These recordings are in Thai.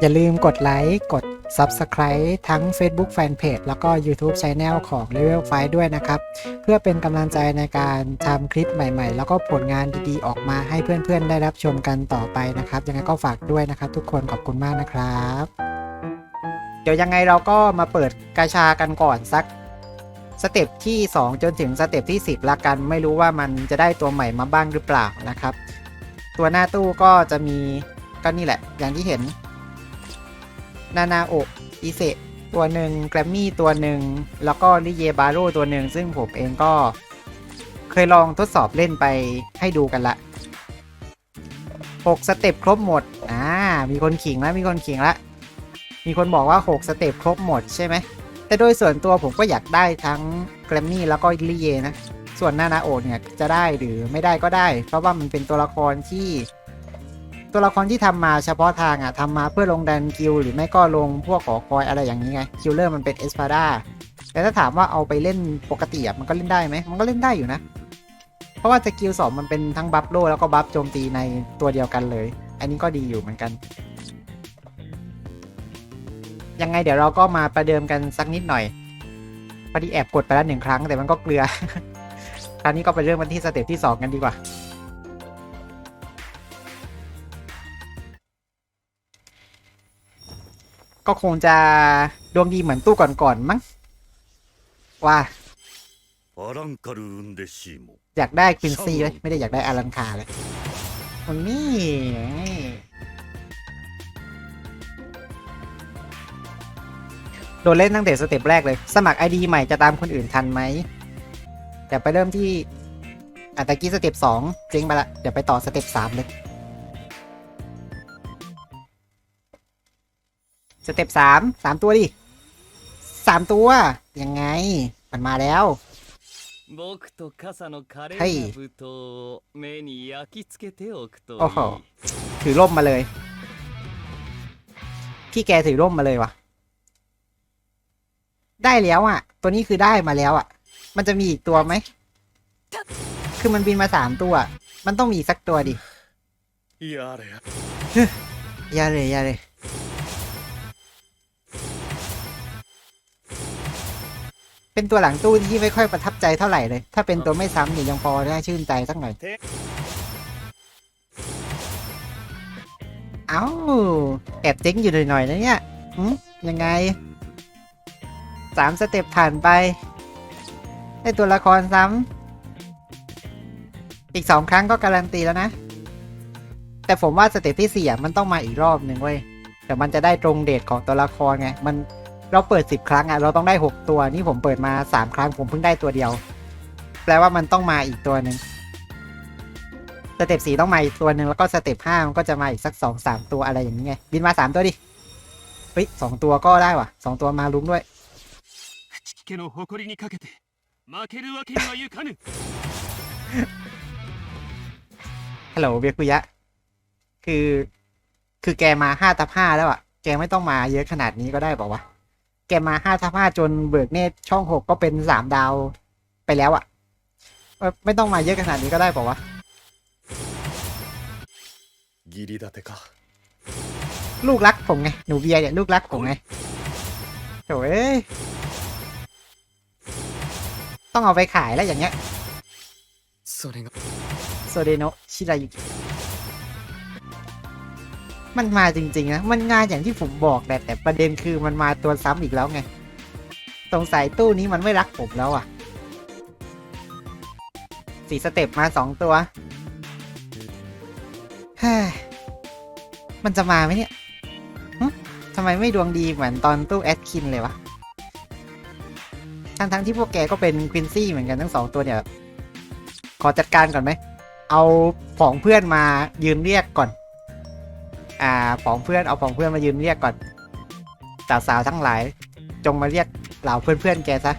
อย่าลืมกดไลค์กด Subscribe ทั้ง Facebook Fanpage แล้วก็ YouTube Channel ของ Level 5 ด้วยนะครับ เพื่อเป็นกำลังใจในการทำคลิปใหม่ๆ แล้วก็ผลงานดีๆ ออกมาให้เพื่อนๆ ได้รับชมกันต่อไปนะครับ ยังไงก็ฝากด้วยนะครับทุกคนขอบคุณมากนะครับ เดี๋ยวยังไงเราก็มาเปิดกาชากันก่อนสักสเต็ปที่ 2 จนถึงสเต็ปที่ 10 ละกัน ไม่รู้ว่ามันจะได้ตัวใหม่มาบ้างหรือเปล่านะครับ ตัวหน้าตู้ก็จะมีก็นี่แหละ อย่างที่เห็น นานาโออิเซตัวหนึ่งแกรมมี่ตัวหนึ่งแล้วก็ลิเยบาโรตัวหนึ่งซึ่งผมเองก็เคยลองทดสอบเล่นไปให้ดูกันละ 6 สเต็ปครบหมด อ่า มีคนขิงแล้วมีคนขิงละ มีคนบอกว่า 6 สเต็ปครบหมดใช่ไหม แต่โดยส่วนตัวผมก็อยากได้ทั้งแกรมมี่แล้วก็ลิเยนะ ส่วนนานาโอเนี่ยจะได้หรือไม่ได้ก็ได้ เพราะว่ามันเป็นตัวละครที่ ตัวละครที่ทำมาเฉพาะทางอะทำมาเพื่อลงดันกิลหรือไม่ก็ลงพวกขอคอยอะไรอย่างนี้ไงคิลเลอร์มันเป็นเอสพาดาแต่ถ้าถามว่าเอาไปเล่นปกติอะมันก็เล่นได้ไหมมันก็เล่นได้อยู่นะ เพราะว่าสกิลสองมันเป็นทั้งบัฟโลแล้วก็บัฟโจมตีในตัวเดียวกันเลย อันนี้ก็ดีอยู่เหมือนกันยังไงเดี๋ยวเราก็มาประเดิมกันสักนิดหน่อยพอดีแอบกดไปแล้วหนึ่งครั้งแต่มันก็เกลือ คราวนี้ก็ไปเริ่มกันที่สเต็ปที่สองกันดีกว่า ก็คงจะดวงดีเหมือนตู้ก่อนๆมั้งว่าอยากได้ควินซีเลยไม่ได้อยากได้อารังคาเลยมันนี้โดนเล่นตั้งแต่สเต็ปแรกเลย สมัครไอดีใหม่จะตามคนอื่นทันไหมเดี๋ยวไปเริ่มที่อัตะกี้สเต็ปสองเจ๊งไปละ เดี๋ยวไปต่อสเต็ปสามเลย สเต็ปสามสามตัวดิสามตัว ยังไง มันมาแล้วเฮ้ยถือร่มมาเลย พี่แกถือร่มมาเลยวะได้แล้วอะ ตัวนี้คือได้มาแล้วอะ มันจะมีอีกตัวไหม คือมันบินมาสามตัว มันต้องมีสักตัวดิ ยาเลยยาเลยยาเลย เป็นตัวหลังตู้ที่ไม่ค่อยประทับใจเท่าไหร่เลย ถ้าเป็นตัวไม่ซ้ำเนี่ยยังพอได้ชื่นใจสักหน่อย เอ้า แอบเจ๊งอยู่หน่อยๆนะเนี่ยหืมยังไงสามสเต็ปผ่านไปได้ตัวละครซ้ำอีกสองครั้งก็การันตีแล้วนะ แต่ผมว่าสเต็ปที่สี่มันต้องมาอีกรอบหนึ่งเว้ยแต่มันจะได้ตรงเดทของตัวละครไง มัน เราเปิดสิบครั้งอะเราต้องได้หกตัวนี่ผมเปิดมาสามครั้งผมเพิ่งได้ตัวเดียว แปลว่ามันต้องมาอีกตัวหนึ่งสเต็ปสี่ต้องมาอีกตัวหนึ่งแล้วก็สเต็ปห้ามันก็จะมาอีกสักสองสามตัวอะไรอย่างเงี้ยบินมาสามตัวดิเฮ้ยสองตัวก็ได้ว่ะสองตัวมาลุ้มด้วยฮัลโหลเบียคุยะ คือ คือแกมาห้าตับห้าแล้วอะ แกไม่ต้องมาเยอะขนาดนี้ก็ได้ป่าวะ แกมาห้าทับห้าจนเบิกเนตช่องหกก็เป็นสามดาวไปแล้วอะ่ะ ไม่ต้องมาเยอะขนาดนี้ก็ได้ป่าวะะลูกรักผมไง หนูเบียเนี่ยลูกรักผมไงโอ้ยต้องเอาไปขายแล้วอย่างเงี้ยโซเดโนชิรายุ มันมาจริงๆนะ มันงานอย่างที่ผมบอกแหละแต่ประเด็นคือมันมาตัวซ้ำอีกแล้วไง สงสัยตู้นี้มันไม่รักผมแล้วอะ สี่สเต็ปมาสองตัวเฮ้มันจะมาไหมเนี่ยทำไมไม่ดวงดีเหมือนตอนตู้แอดคินเลยวะ ทั้งทั้งที่พวกแกก็เป็นควินซี่เหมือนกันทั้งสองตัวเนี่ย ขอจัดการก่อนไหม เอาผองเพื่อนมายืนเรียกก่อน อ่าผองเพื่อนเอาผองเพื่อนมายืนเรียกก่อนสาวสาวๆทั้งหลาย จงมาเรียกเหล่าเพื่อนเพื่อนๆแกซะ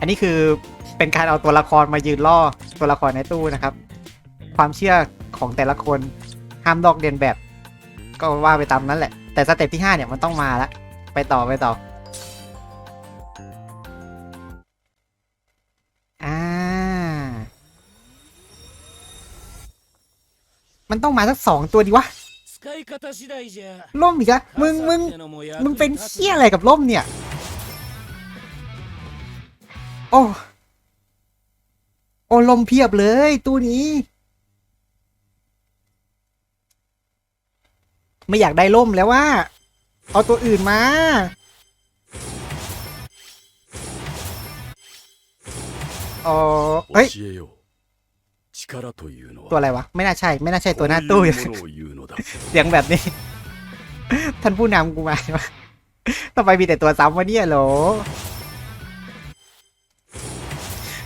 อันนี้คือเป็นการเอาตัวละครมายืนล่อตัวละครในตู้นะครับ ความเชื่อของแต่ละคนห้ามลอกเลียนแบบ ก็ว่าไปตามนั้นแหละ แต่สเต็ปที่ 5 เนี่ยมันต้องมาละไปต่อไปต่อ มันต้องมาสักสองตัวดีวะล่มอีกอะมึงมึงมึงเป็นเชี่ยอะไรกับล่มเนี่ย โอ้โอ้ลมเพียบเลยตัวนี้ ไม่อยากได้ล่มแล้วว่า เอาตัวอื่นมา อ๋อเฮ้ย 力というの ตัว は อะไรวะ ไม่น่าใช่ ไม่น่าใช่ こ ตัว う หน้าตู้ いうものを言うのだ เสียงแบบนี้ ท่านผู้นำกูมา วะทำไมมีแต่ตัวซ้ำวะเนี่ยโหล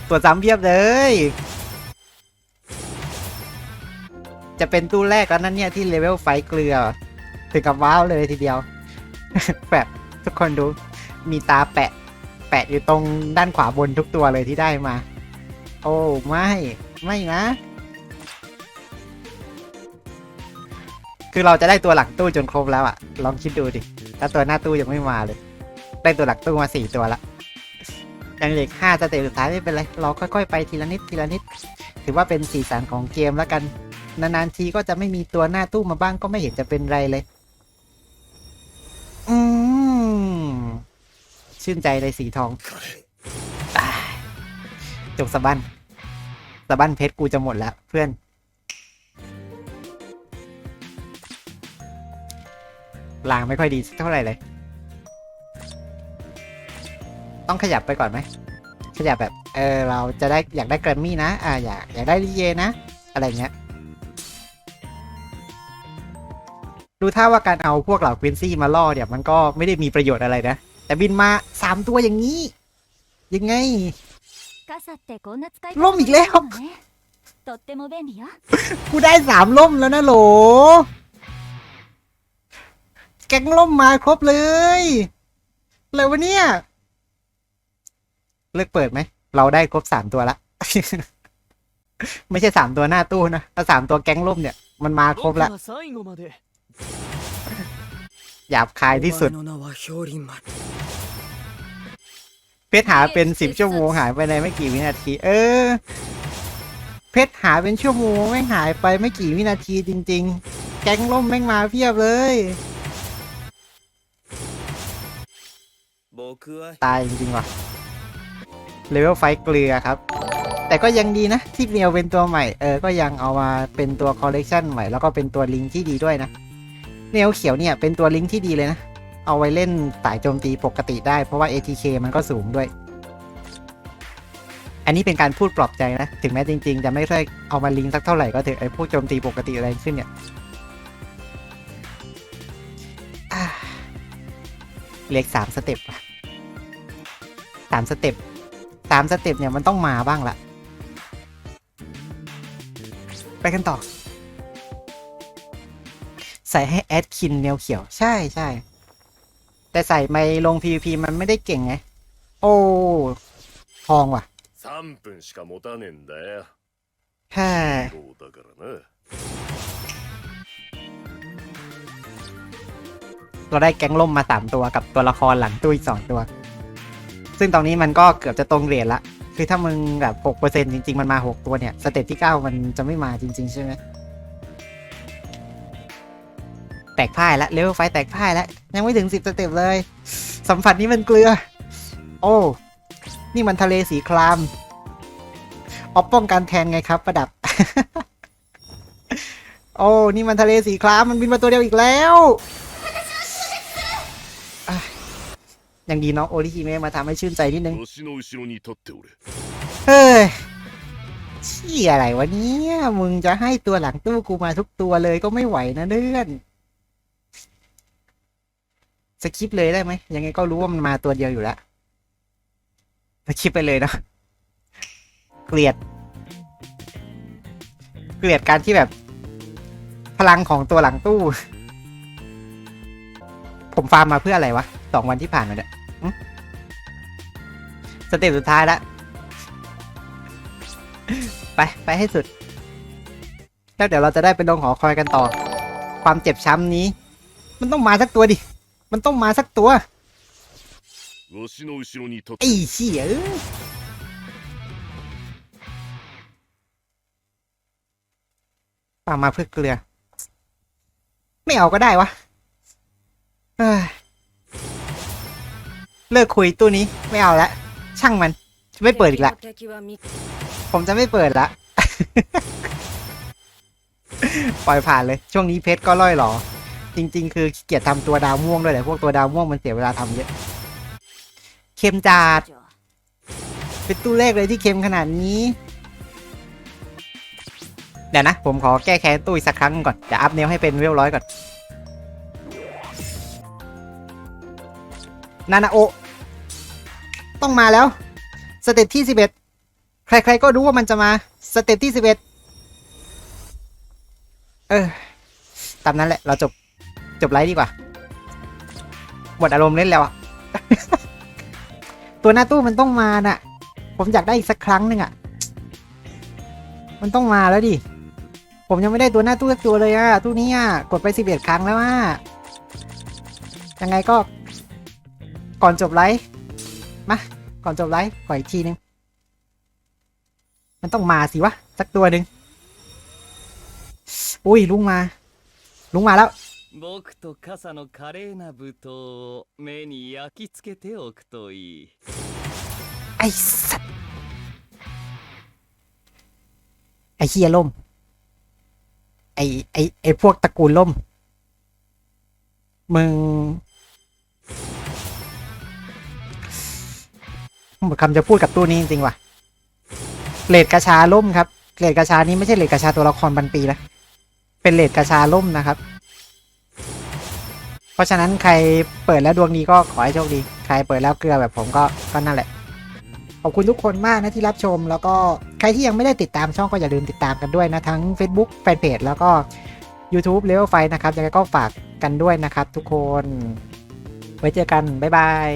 ตัวซ้ำเพียบเลย จะเป็นตู้แรกแล้วนั่นเนี่ยที่เลเวลไฟเกลือ ถึงกับว้าวเลยทีเดียว แบบทุกคนดู มีตาแปะ แปะอยู่ตรงด้านขวาบนทุกตัวเลยที่ได้มา โอ้ ไม่ ไม่นะ คือเราจะได้ตัวหลังตู้จนครบแล้วอะลองคิดดูดิถ้าตัวหน้าตู้ยังไม่มาเลย ได้ตัวหลังตู้มาสี่ตัวละยังเหลือห้าสเตจสุดท้ายไม่เป็นไร เราค่อยๆไปทีละนิดทีละนิด ถือว่าเป็นสีสันของเกมแล้วกัน นานๆทีก็จะไม่มีตัวหน้าตู้มาบ้างก็ไม่เห็นจะเป็นไรเลย อืมชื่นใจเลยสีทองจบสะบั้น สะบั้นเพชรกูจะหมดแล้วเพื่อน ลางไม่ค่อยดีสักเท่าไหร่เลย ต้องขยับไปก่อนไหม ขยับแบบ เออ เราจะได้อยากได้แกรมมี่นะ อ่าอยากอยากได้ดีเจนะ อะไรเงี้ย ดูท่าว่าการเอาพวกเหล่าควินซี่มาล่อเนี่ย มันก็ไม่ได้มีประโยชน์อะไรนะ แต่บินมาสามตัวอย่างนี้ ยังไง 傘ってこんな使いロミレオ方もねとっても便利よ กูได้สามล่มแล้วนะโหล แก๊งล่มมาครบเลยอะไรวะเนี่ย เลิกเปิดไหม เราได้ครบสามตัวละ ไม่ใช่สามตัวหน้าตู้นะถ้าสามตัวแก๊งล่มเนี่ย มันมาครบละ 僕は最後まで หยาบคายที่สุด お前の名は氷林丸 เพชรหาเป็นสิบชั่วโมงหายไปในไม่กี่วินาที เออ เพชรหาเป็นชั่วโมงแม่งหายไปไม่กี่วินาทีจริง ๆ แก๊งล่มแม่งมาเพียบเลย僕はตายจริงๆว่ะเลเวลไฟเกลือครับ แต่ก็ยังดีนะ ที่เนียวเป็นตัวใหม่เออก็ยังเอามาเป็นตัวคอลเลกชันใหม่แล้วก็เป็นตัวลิงก์ที่ดีด้วยนะเนียวเขียวเนี่ยเป็นตัวลิงก์ที่ดีเลยนะ เอาไว้เล่นสายโจมตีปกติได้ เพราะว่า ATK มันก็สูงด้วย อันนี้เป็นการพูดปลอบใจนะ ถึงแม้จริง ๆ จะไม่ค่อยเอามาลิงก์สักเท่าไหร่ก็เถอะไอ้พวกโจมตีปกติอะไรขึ้นเนี่ยเล็กสามสเต็ปว่ะสามสเต็ปสามสเต็ปเนี่ยมันต้องมาบ้างละไปกันต่อ ใส่ให้แอดคินแนวเขียว ใช่ใช่ แต่ใส่ไม่ลง PVP มันไม่ได้เก่งไง โอ้ ทองว่ะ 3分しか持たねえんだよ แค่ そうだからな เราได้แก๊งล่มมาสามตัวกับตัวละครหลังตู้อีกสองตัว ซึ่งตอนนี้มันก็เกือบจะตรงเรทละ คือถ้ามึงแบบหกเปอร์เซ็นจริง ๆ มันมาหกตัวเนี่ย สเต็ปที่เก้ามันจะไม่มาจริง ๆ ใช่ไหม แตกพ่ายละเลเวลไฟแตกพ่ายละยังไม่ถึงสิบสเต็ปเลย สัมผัสนี้มันเกลือ โอ้ นี่มันทะเลสีครามออป้องกันแทนไงครับ ประดับ โอ้นี่มันทะเลสีครามมันบินมาตัวเดียวอีกแล้วยังดีเนาะโอริฮิเมะมาทำให้ชื่นใจนิดนึงเฮ้ยชี้อะไรวะเนี่ย มึงจะให้ตัวหลังตู้กูมาทุกตัวเลยก็ไม่ไหวนะเลื่อน สคิปเลยได้ไหมยังไงก็รู้ว่ามันมาตัวเดียวอยู่แล้วสคิปไปเลยเนอะเกลียด เกลียดการที่แบบ พลังของตัวหลังตู้ ผมฟาร์มมาเพื่ออะไรวะสองวันที่ผ่านมาเนี่ยสเต็ปสุดท้ายล้วไป ไปให้สุด แล้วเดี๋ยวเราจะได้ไปลงหอคอยกันต่อ ความเจ็บช้ำนี้ มันต้องมาสักตัวดิ มันต้องมาสักตัวไอ้เชี่ยป่ามาเพื่อเกลือ ไม่เอาก็ได้วะเลิกคุยตู้นี้ไม่เอาละช่างมันจะไม่เปิดอีกละผมจะไม่เปิดละปล่อยผ่านเลย ช่วงนี้เพชรก็ล่อยหรอ จริง ๆ คือขี้เกียจทำตัวดาวม่วงด้วยแหละพวกตัวดาวม่วงมันเสียเวลาทำเยอะเค็มจัดเป็นตู้เลขเลยที่เค็มขนาดนี้เดี๋ยวนะ ผมขอแก้แค้นตู้อีกสักครั้งก่อนจะอัพเนลให้เป็นเวลร้อยก่อนนานาโอต้องมาแล้ว สเต็ปที่สิบเอ็ดใครๆก็รู้ว่ามันจะมา สเต็ปที่สิบเอ็ดเออ ตามนั้นแหละ เราจบ จบไลฟ์ดีกว่า หมดอารมณ์เล่นแล้วอะ ตัวหน้าตู้มันต้องมาน่ะ ผมอยากได้อีกสักครั้งหนึ่งอะมันต้องมาแล้วดิ ผมยังไม่ได้ตัวหน้าตู้สักตัวเลยอะตู้นี้อะกดไปสิบเอ็ดครั้งแล้วอะยังไงก็ ก่อนจบไลฟ์ มา ก่อนจบไลฟ์ขออีกทีนึง มันต้องมาสิวะ สักตัวหนึ่ง อุ้ยลุงมา ลุงมาแล้ว 僕と傘の華麗な舞踏を目に焼き付けておくといい ไอ้สัตว์ไอ้เฮียล่ม ไอ้ไอ้ไอ้พวกตระกูลล่ม มึงหมดคำจะพูดกับตู้นี้จริงๆว่ะเลดกระชาล่มครับเลดกระชานี้ไม่ใช่เลดกระชาตัวละครบันปีนะเป็นเลดกระชาล่มนะครับ เพราะฉะนั้นใครเปิดแล้วดวงดีก็ขอให้โชคดี ใครเปิดแล้วเกลือแบบผมก็ก็นั่นแหละ ขอบคุณทุกคนมากนะที่รับชม แล้วก็ใครที่ยังไม่ได้ติดตามช่องก็อย่าลืมติดตามกันด้วยนะ ทั้ง Facebook Fanpage แล้วก็ YouTube Level ไฟนะครับยังไงก็ฝากกันด้วยนะครับทุกคน ไว้เจอกัน บ๊ายบาย